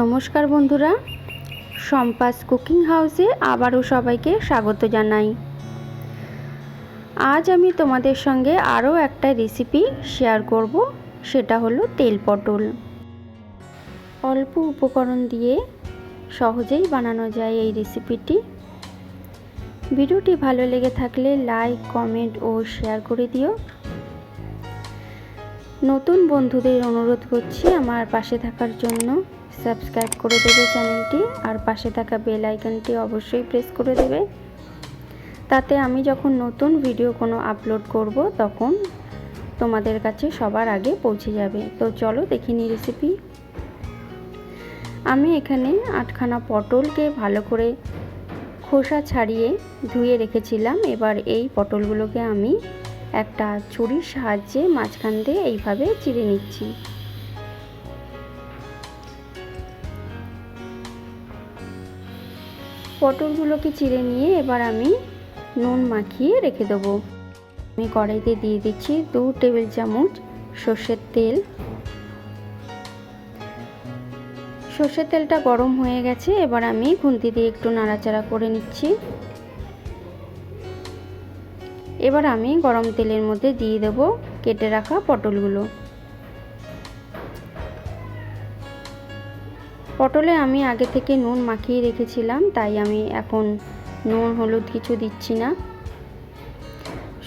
নমস্কার বন্ধুরা সম্পাস কুকিং হাউসে আবারও সবাইকে স্বাগত জানাই। আজ আমি তোমাদের সঙ্গে আরও একটা রেসিপি শেয়ার করব, সেটা হলো তেল পটল। অল্প উপকরণ দিয়ে সহজেই বানানো যায় এই রেসিপিটি। ভিডিওটি ভালো লেগে থাকলে লাইক, কমেন্ট ও শেয়ার করে দিও। নতুন বন্ধুদের অনুরোধ করছি আমার পাশে থাকার জন্য। সাবস্ক্রাইব করে দেবে চ্যানেলটি আর পাশে থাকা বেল আইকনটি অবশ্যই প্রেস করে দেবে। তাতে আমি যখন নতুন ভিডিও কোনো আপলোড করব, তখন তোমাদের কাছে সবার আগে পৌঁছে যাবে। তো চলো দেখিনি রেসিপি আমি এখানে আটখানা পটলকে ভালো করে খোসা ছাড়িয়ে ধুয়ে রেখেছিলাম। এবার এই পটলগুলোকে আমি একটা ছুরির সাহায্যে মাঝখান দিয়ে এইভাবে চিড়ে নিচ্ছি। পটলগুলোকে চিড়ে নিয়ে এবার আমি নুন মাখিয়ে রেখে দেবো। আমি কড়াইতে দিয়ে দিচ্ছি দু টেবিল চামচ সর্ষের তেল। সর্ষের তেলটা গরম হয়ে গেছে, এবার আমি খুন্তি দিয়ে একটু নাড়াচাড়া করে নিচ্ছি। এবার আমি গরম তেলের মধ্যে দিয়ে দেব কেটে রাখা পটলগুলো। পটলে আমি আগে থেকে নুন মাখিয়ে রেখেছিলাম, তাই আমি এখন নুন, হলুদ কিছু দিচ্ছি না।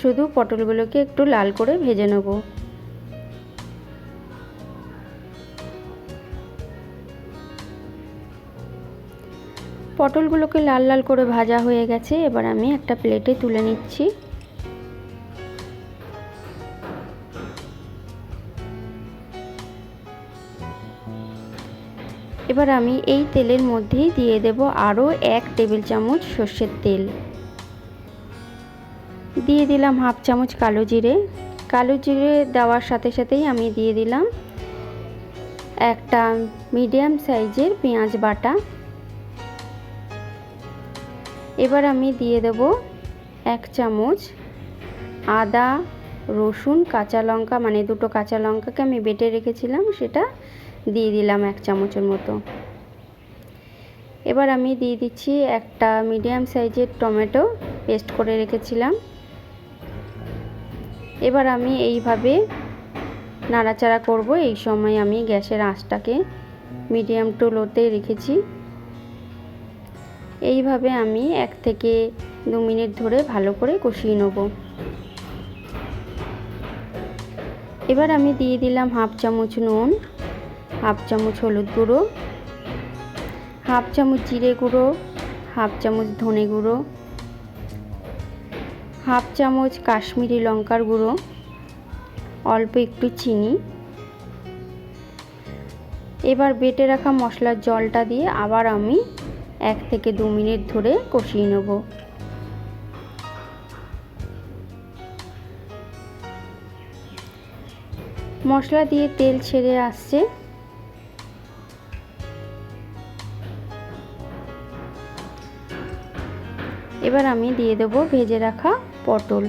শুধু পটলগুলোকে একটু লাল করে ভেজে নেব। পটলগুলোকে লাল লাল করে ভাজা হয়ে গেছে, এবার আমি একটা প্লেটে তুলে নিচ্ছি। এবার আমি এই তেলের মধ্যেই দিয়ে দেব আরও এক টেবিল চামচ সর্ষের তেল। দিয়ে দিলাম হাফ চামচ কালো জিরে। কালো জিরে দেওয়ার সাথে সাথেই আমি দিয়ে দিলাম একটা মিডিয়াম সাইজের পেঁয়াজ বাটা। এবার আমি দিয়ে দেব এক চামচ আদা, রসুন, কাঁচা লঙ্কা মানে দুটো কাঁচা লঙ্কাকে আমি বেটে রেখেছিলাম সেটা দিয়ে দিলাম এক চামচের মতো। এবার আমি দিয়ে দিচ্ছি একটা মিডিয়াম সাইজের টমেটো পেস্ট করে রেখেছিলাম। এবার আমি এইভাবে নাড়াচাড়া করব। এই সময় আমি গ্যাসের আঁচটাকে মিডিয়াম টু লোতে রেখেছি। এইভাবে আমি এক থেকে দু মিনিট ধরে ভালো করে কষিয়ে নেব। এবার আমি দিয়ে দিলাম হাফ চামচ নুন। হাফ চামচ হলুদ গুঁড়ো, হাফ চামচ জিরে গুঁড়ো, হাফ চামচ ধনে গুঁড়ো, হাফ চামচ কাশ্মীরি লঙ্কার গুঁড়ো, অল্প একটু চিনি। এবার বেটে রাখা মশলার জলটা দিয়ে আবার আমি এক থেকে দু মিনিট ধরে কষিয়ে নেব। মশলা দিয়ে তেল ছেড়ে আসছে। এবার আমি দিয়ে দেব ভেজে রাখা পটল।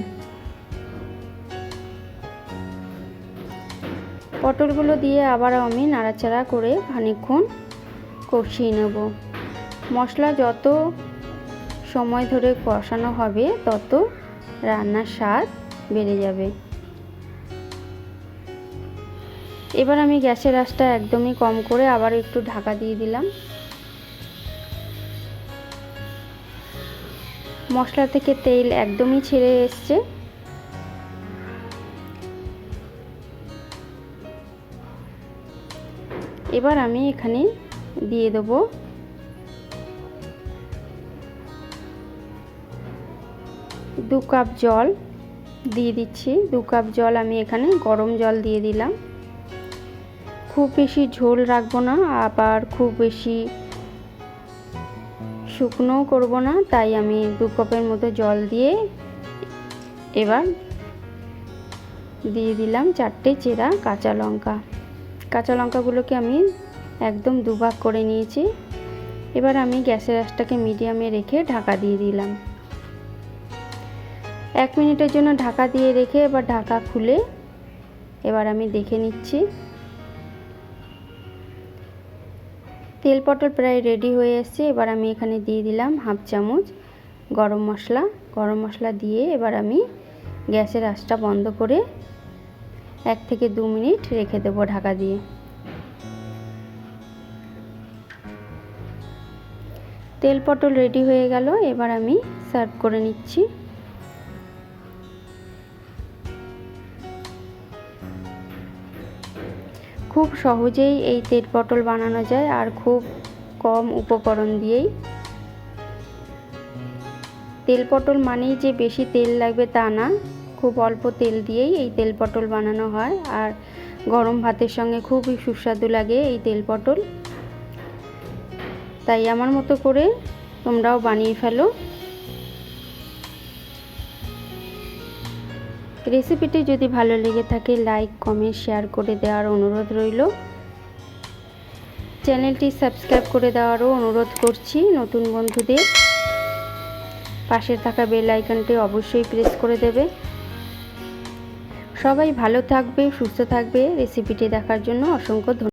পটলগুলো দিয়ে আবার আমি নাড়াচাড়া করে খানিক্ষণ কষিয়ে নেব। মশলা যত সময় ধরে কষানো হবে, তত রান্নার স্বাদ বেড়ে যাবে। এবার আমি গ্যাসের আঁচটা একদমই কম করে আবার একটু ঢাকা দিয়ে দিলাম। মশলা থেকে তেল একদমই ছেড়ে এসছে। এবার আমি এখানে দিয়ে দেবো দু কাপ জল। দিয়ে দিচ্ছি। দু কাপ জল আমি এখানে গরম জল দিয়ে দিলাম। খুব বেশি ঝোল রাখব না, আবার খুব বেশি শুকনোও করব না, তাই আমি দু কাপের মতো জল দিয়ে এবার দিয়ে দিলাম চারটে চেরা কাঁচা লঙ্কা। কাঁচা লঙ্কাগুলোকে আমি একদম দুভাগ করে নিয়েছি। এবার আমি গ্যাসের আঁচটাকে মিডিয়ামে রেখে ঢাকা দিয়ে দিলাম। এক মিনিটের জন্য ঢাকা দিয়ে রেখে এবার ঢাকা খুলে এবার আমি দেখে নিচ্ছি। তেল পটল প্রায় রেডি হয়ে এসছে। এবার আমি এখানে দিয়ে দিলাম হাফ চামচ গরম মশলা। গরম মশলা দিয়ে এবার আমি গ্যাসের আঁচটা বন্ধ করে এক থেকে দু মিনিট রেখে দেবো ঢাকা দিয়ে। তেল পটল রেডি হয়ে গেল। এবার আমি সার্ভ করে নিচ্ছি। খুব সহজেই এই তেল পটল বানানো যায় আর খুব কম উপকরণ দিয়েই। তেল পটল মানেই যে বেশি তেল লাগবে তা না, খুব অল্প তেল দিয়েই এই তেল পটল বানানো হয় আর গরম ভাতের সঙ্গে খুবই সুস্বাদু লাগে এই তেল পটল। তাই আমার মতো করে তোমরাও বানিয়ে ফেলো। রেসিপিটি যদি ভালো লেগে থাকে, লাইক, কমেন্ট, শেয়ার করে দেওয়ার অনুরোধ রইল। চ্যানেলটি সাবস্ক্রাইব করে দেওয়ারও অনুরোধ করছি নতুন বন্ধুদের। পাশে থাকা বেল আইকনটি অবশ্যই প্রেস করে দেবে। সবাই ভালো থাকবে, সুস্থ থাকবে। রেসিপিটি দেখার জন্য অসংখ্য ধন্যবাদ।